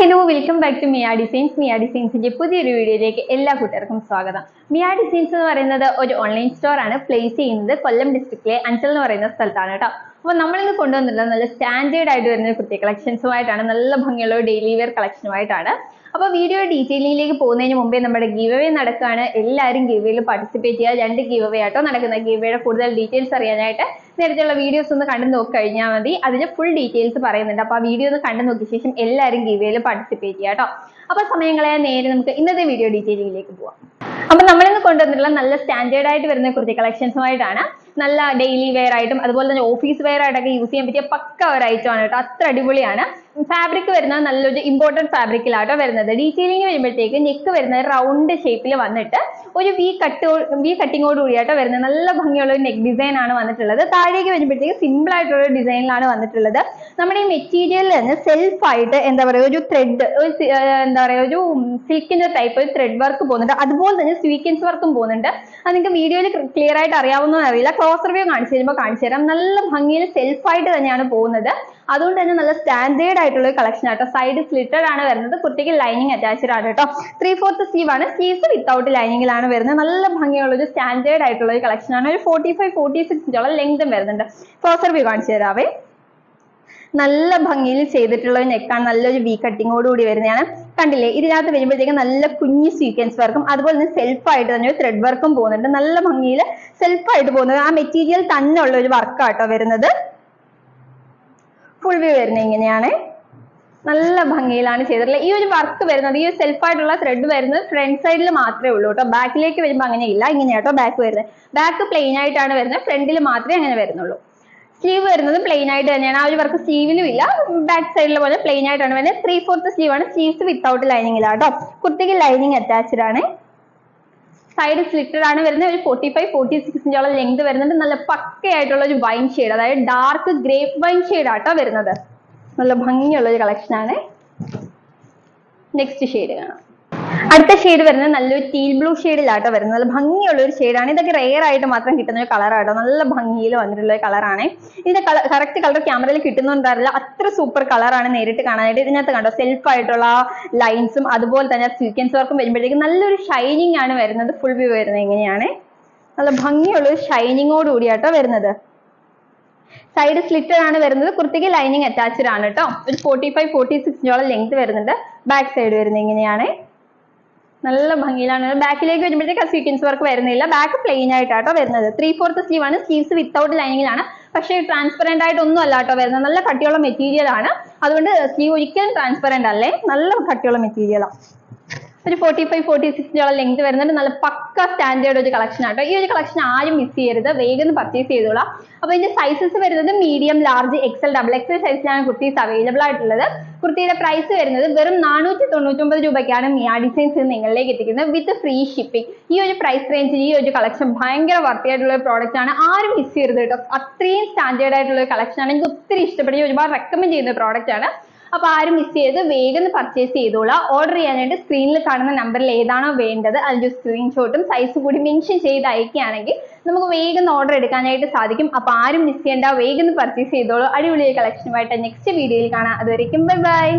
Hello welcome back to Mia designs Mia ഡിസൈൻസിന്റെ പുതിയൊരു വീഡിയോയിലേക്ക് എല്ലാ കൂട്ടർക്കും സ്വാഗതം. മിയ ഡിസൈൻസ് എന്ന് പറയുന്നത് ഒരു ഓൺലൈൻ സ്റ്റോർ ആണ്. പ്ലേസ് ചെയ്യുന്നത് കൊല്ലം ഡിസ്ട്രിക്റ്റിലെ അഞ്ചൽ എന്ന് പറയുന്ന സ്ഥലത്താണ് കേട്ടോ. അപ്പോൾ നമ്മളിന്ന് കൊണ്ടുവന്നിട്ടുള്ള നല്ല സ്റ്റാൻഡേർഡ് ആയിട്ട് വരുന്ന കുർത്തി കളക്ഷൻസുമായിട്ടാണ് നല്ല ഭംഗിയുള്ള ഡെയിലി വെയർ കളക്ഷനുമായിട്ടാണ് അപ്പോൾ വീഡിയോ ഡീറ്റെയിലിംഗിലേക്ക് പോകുന്നതിന് മുമ്പേ നമ്മുടെ ഗീവ് അവേ നടക്കുകയാണ്. എല്ലാവരും ഗീവയിൽ പാർട്ടിസിപ്പേറ്റ് ചെയ്യുക. രണ്ട് ഗീവ് അവേ ആട്ടോ നടക്കുന്നത്. ഗീവയുടെ കൂടുതൽ ഡീറ്റെയിൽസ് അറിയാനായിട്ട് നേരത്തെയുള്ള വീഡിയോസ് ഒന്ന് കണ്ടു നോക്കി കഴിഞ്ഞാൽ മതി. അതിന്റെ ഫുൾ ഡീറ്റെയിൽസ് പറയുന്നുണ്ട്. അപ്പോൾ ആ വീഡിയോ ഒന്ന് കണ്ടു നോക്കിയ ശേഷം എല്ലാവരും ഗീവയിൽ പാർട്ടിസിപ്പേറ്റ് ചെയ്യുക കേട്ടോ. അപ്പോൾ സമയങ്ങളെ നേരെ നമുക്ക് ഇന്നത്തെ വീഡിയോ ഡീറ്റെയിലിംഗിലേക്ക് പോവാം. അപ്പൊ നമ്മളിന്ന് കൊണ്ടുവന്നിട്ടുള്ള നല്ല സ്റ്റാൻഡേർഡ് ആയിട്ട് വരുന്ന കുർത്തി കളക്ഷൻസുമായിട്ടാണ് നല്ല ഡെയിലി വെയർ ആയിട്ടും അതുപോലെ തന്നെ ഓഫീസ് വെയർ ആയിട്ടൊക്കെ യൂസ് ചെയ്യാൻ പറ്റിയ പക്ക ഒരു ഐറ്റം ആണ് കേട്ടോ. അത്ര അടിപൊളിയാണ്. ഫാബ്രിക് വരുന്നത് നല്ലൊരു ഇമ്പോർട്ടന്റ് ഫാബ്രിക്കിലാട്ടോ വരുന്നത്. ഡീറ്റെയിലിംഗ് വരുമ്പോഴത്തേക്ക് നെക്ക് വരുന്നത് റൗണ്ട് ഷേപ്പിൽ വന്നിട്ട് ഒരു വി കട്ട് വി കട്ടിങ്ങോട് കൂടിയാട്ടോ വരുന്നത് നല്ല ഭംഗിയുള്ള ഒരു നെക്ക് ഡിസൈൻ ആണ് വന്നിട്ടുള്ളത്. താഴേക്ക് വരുമ്പോഴത്തേക്ക് സിമ്പിൾ ആയിട്ടുള്ള ഒരു ഡിസൈനിലാണ് വന്നിട്ടുള്ളത്. നമ്മുടെ ഈ മെറ്റീരിയലിൽ തന്നെ സെൽഫ് ആയിട്ട് എന്താ പറയുക ഒരു ത്രെഡ് എന്താ പറയുക ഒരു സിൽക്കിന്റെ ടൈപ്പ് ഒരു ത്രെഡ് വർക്ക് പോകുന്നുണ്ട്. അതുപോലെ തന്നെ സ്വീക്കൻസ് വർക്കും പോകുന്നുണ്ട്. അത് നിങ്ങൾക്ക് വീഡിയോയിൽ ക്ലിയർ ആയിട്ട് അറിയാവുന്നതെന്ന് അറിയില്ല. ക്ലോസർ വ്യൂ കാണിച്ചു തരുമ്പോൾ കാണിച്ചു തരാം. നല്ല ഭംഗിയിൽ സെൽഫ് ആയിട്ട് തന്നെയാണ് പോകുന്നത്. അതുകൊണ്ട് തന്നെ നല്ല സ്റ്റാൻഡേർഡ് ആയിട്ടുള്ള കളക്ഷൻ ആട്ടോ. സൈഡ് സ്ലിറ്റഡ് ആണ് വരുന്നത്. കുട്ടിക്ക് ലൈനിങ് അറ്റാച്ച്ഡ് ആണ് കേട്ടോ. ത്രീ ഫോർത്ത് സ്ലീവ് ആണ്. സ്ലീവ്സ് വിത്തൗട്ട് ലൈനിങ്ങിലാണ് വരുന്നത്. നല്ല ഭംഗിയുള്ള ഒരു സ്റ്റാൻഡേർഡ് ആയിട്ടുള്ള ഒരു കളക്ഷൻ ആണ്. ഒരു ഫോർട്ടി ഫൈവ് ഫോർട്ടി സിക്സ് ഇഞ്ചോളം ലെങ്തും വരുന്നുണ്ട്. ക്ലോസർ വ്യൂ കാണിച്ചു തരാവേ. നല്ല ഭംഗിയിൽ ചെയ്തിട്ടുള്ള ഒരു നെക്കാണ് നല്ലൊരു വി കട്ടിങ്ങോട് കൂടി വരുന്നതാണ്. കണ്ടില്ലേ? ഇതിനകത്ത് വരുമ്പോഴത്തേക്കും നല്ല കുഞ്ഞ് സീക്വൻസ് വർക്കും അതുപോലെ തന്നെ സെൽഫ് ആയിട്ട് തന്നെ ഒരു ത്രെഡ് വർക്കും പോകുന്നുണ്ട്. നല്ല ഭംഗിയിൽ സെൽഫ് ആയിട്ട് പോകുന്നത്. ആ മെറ്റീരിയൽ തന്നെ ഉള്ള ഒരു വർക്കാട്ടോ വരുന്നത്. ഫുൾ വ്യൂ വരുന്നത് ഇങ്ങനെയാണ്. നല്ല ഭംഗിയിലാണ് ചെയ്തിട്ടുള്ളത്. ഈ ഒരു വർക്ക് വരുന്നത് ഈ ഒരു സെൽഫ് ആയിട്ടുള്ള ത്രെഡ് വരുന്നത് ഫ്രണ്ട് സൈഡിൽ മാത്രമേ ഉള്ളൂ കേട്ടോ. ബാക്കിലേക്ക് വരുമ്പോൾ അങ്ങനെ ഇല്ല ഇങ്ങനെയാട്ടോ ബാക്ക് വരുന്നത്. ബാക്ക് പ്ലെയിൻ ആയിട്ടാണ് വരുന്നത്. ഫ്രണ്ടിൽ മാത്രമേ അങ്ങനെ വരുന്നുള്ളൂ. സ്ലീവ് വരുന്നത് പ്ലെയിൻ ആയിട്ട് തന്നെയാണ്. ആ ഒരു വർക്ക് സ്ലീവിലും ഇല്ല. ബാക്ക് സൈഡിൽ പോലെ പ്ലെയിൻ ആയിട്ടാണ് വരുന്നത്. ത്രീ ഫോർത്ത് സ്ലീവ് ആണ്. സ്ലീവ്സ് വിത്തൗട്ട് ലൈനിങ്ങിലാണ് കേട്ടോ. കുർത്തിക്ക് ലൈനിങ് അറ്റാച്ച്ഡ് ആണ്. സൈഡ് സ്ലിറ്റഡ് ആണ് വരുന്നത്. ഒരു ഫോർട്ടി ഫൈവ് ഫോർട്ടി സിക്സിന്റെ ലെങ്ത് വരുന്നുണ്ട്. നല്ല പക്കയായിട്ടുള്ള ഒരു വൈൻ ഷെയ്ഡ് അതായത് ഡാർക്ക് ഗ്രേപ്പ് വൈൻ ഷെയ്ഡ് ആട്ടോ വരുന്നത്. നല്ല ഭംഗിയുള്ള ഒരു കളക്ഷൻ ആണ് നെക്സ്റ്റ് ഷെയ്ഡ് കാണാം. അടുത്ത ഷെയ്ഡ് വരുന്നത് നല്ലൊരു ടീൽ ബ്ലൂ ഷെയ്ഡിലാട്ടോ വരുന്നത്. നല്ല ഭംഗിയുള്ള ഒരു ഷെയ്ഡാണ് ഇതൊക്കെ റെയർ ആയിട്ട് മാത്രം കിട്ടുന്ന ഒരു കളറാട്ടോ നല്ല ഭംഗിയിൽ വന്നിട്ടുള്ള ഒരു കളറാണ് ഇതിന്റെ കളർ കറക്റ്റ് കളർ ക്യാമറയിൽ കിട്ടുന്നുണ്ടാവില്ല അത്ര സൂപ്പർ കളറാണ് നേരിട്ട് കാണാനായിട്ട് ഇതിനകത്ത് കണ്ടോ? സെൽഫ് ആയിട്ടുള്ള ലൈൻസും അതുപോലെ തന്നെ സീക്വൻസ് വർക്കും വരുമ്പോഴത്തേക്കും നല്ലൊരു ഷൈനിങ് ആണ് വരുന്നത്. ഫുൾ വ്യൂ വരുന്നത് എങ്ങനെയാണ് നല്ല ഭംഗിയുള്ള ഒരു ഷൈനിങ്ങോട് കൂടിയാട്ടോ വരുന്നത്. സൈഡ് സ്ലിറ്റഡ് ആണ് വരുന്നത്. കുർത്തിക്ക് ലൈനിങ് അറ്റാച്ച്ഡ് ആണ് കേട്ടോ ഒരു ഫോർട്ടി ഫൈവ് ഫോർട്ടി സിക്സിനോളം ലെങ്ത് വരുന്നുണ്ട്. ബാക്ക് സൈഡ് വരുന്നത് ഇങ്ങനെയാണ്. നല്ല ഭംഗിയിലാണ്. ബാക്കിലേക്ക് വരുമ്പോഴത്തേക്ക് സീക്വൻസ് വർക്ക് വരുന്നില്ല. ബാക്ക് പ്ലെയിൻ ആയിട്ടാട്ടോ വരുന്നത്. ത്രീ ഫോർത്ത് സ്ലീവ് ആണ് സ്ലീവ്സ് വിത്തൗട്ട് ലൈനിങ്ങിലാണ് പക്ഷേ ട്രാൻസ്പെറന്റ് ആയിട്ട് ഒന്നും അല്ല കേട്ടോ വരുന്നത്. നല്ല കട്ടിയുള്ള മെറ്റീരിയൽ ആണ്. അതുകൊണ്ട് സ്ലീവ് ഒരിക്കലും ട്രാൻസ്പെറന്റ് അല്ലേ? നല്ല കട്ടിയുള്ള മെറ്റീരിയലാണ് ഒരു ഫോർട്ടി ഫൈവ് ഫോർട്ടി സിക്സിനോളം ലെങ്ത് വരുന്നുണ്ട്. നല്ല പക്ക സ്റ്റാൻഡേർഡ് ഒരു കളക്ഷൻ ആട്ടോ ഈ ഒരു കളക്ഷൻ ആരും മിസ് ചെയ്യരുത്. വേഗം പർച്ചേസ് ചെയ്തോളാം. അപ്പോൾ ഇതിന്റെ സൈസസ് വരുന്നത് medium large XL double XL സൈസിലാണ് കുർത്തീസ് അവൈലബിൾ ആയിട്ടുള്ളത്. കുർത്തിയുടെ പ്രൈസ് വരുന്നത് വെറും നാനൂറ്റി തൊണ്ണൂറ്റൊമ്പത് രൂപയ്ക്കാണ് മിയാ ഡിസൈൻസ് നിങ്ങളിലേക്ക് എത്തിക്കുന്നത് വിത്ത് ഫ്രീ ഷിപ്പിംഗ് ഈ ഒരു പ്രൈസ് റേഞ്ചിൽ ഈ ഒരു കളക്ഷൻ ഭയങ്കര വർത്തി ആയിട്ടുള്ള ഒരു പ്രോഡക്റ്റ് ആണ്. ആരും മിസ് ചെയ്യരുത് കേട്ടോ അത്രയും സ്റ്റാൻഡേർഡ് ആയിട്ടുള്ള ഒരു കളക്ഷൻ ആണ്. എനിക്ക് ഒത്തിരി ഇഷ്ടപ്പെടുന്ന ഒരുപാട് റെക്കമെൻഡ് ചെയ്യുന്ന പ്രോഡക്റ്റ് ആണ്. അപ്പൊ ആരും മിസ് ചെയ്ത് വേഗം പർച്ചേസ് ചെയ്തോളാം. ഓർഡർ ചെയ്യാനായിട്ട് സ്ക്രീനിൽ കാണുന്ന നമ്പറിൽ ഏതാണോ വേണ്ടത് അതിന്റെ സ്ക്രീൻഷോട്ടും സൈസ് കൂടി മെൻഷൻ ചെയ്ത് അയക്കുകയാണെങ്കിൽ നമുക്ക് വേഗം ഓർഡർ എടുക്കാനായിട്ട് സാധിക്കും. അപ്പൊ ആരും മിസ് ചെയ്യണ്ട. വേഗം പർച്ചേസ് ചെയ്തോളൂ. അടിപൊളി കളക്ഷനുമായിട്ട് നെക്സ്റ്റ് വീഡിയോയിൽ കാണാം. അതുവരേക്കും ബൈ ബൈ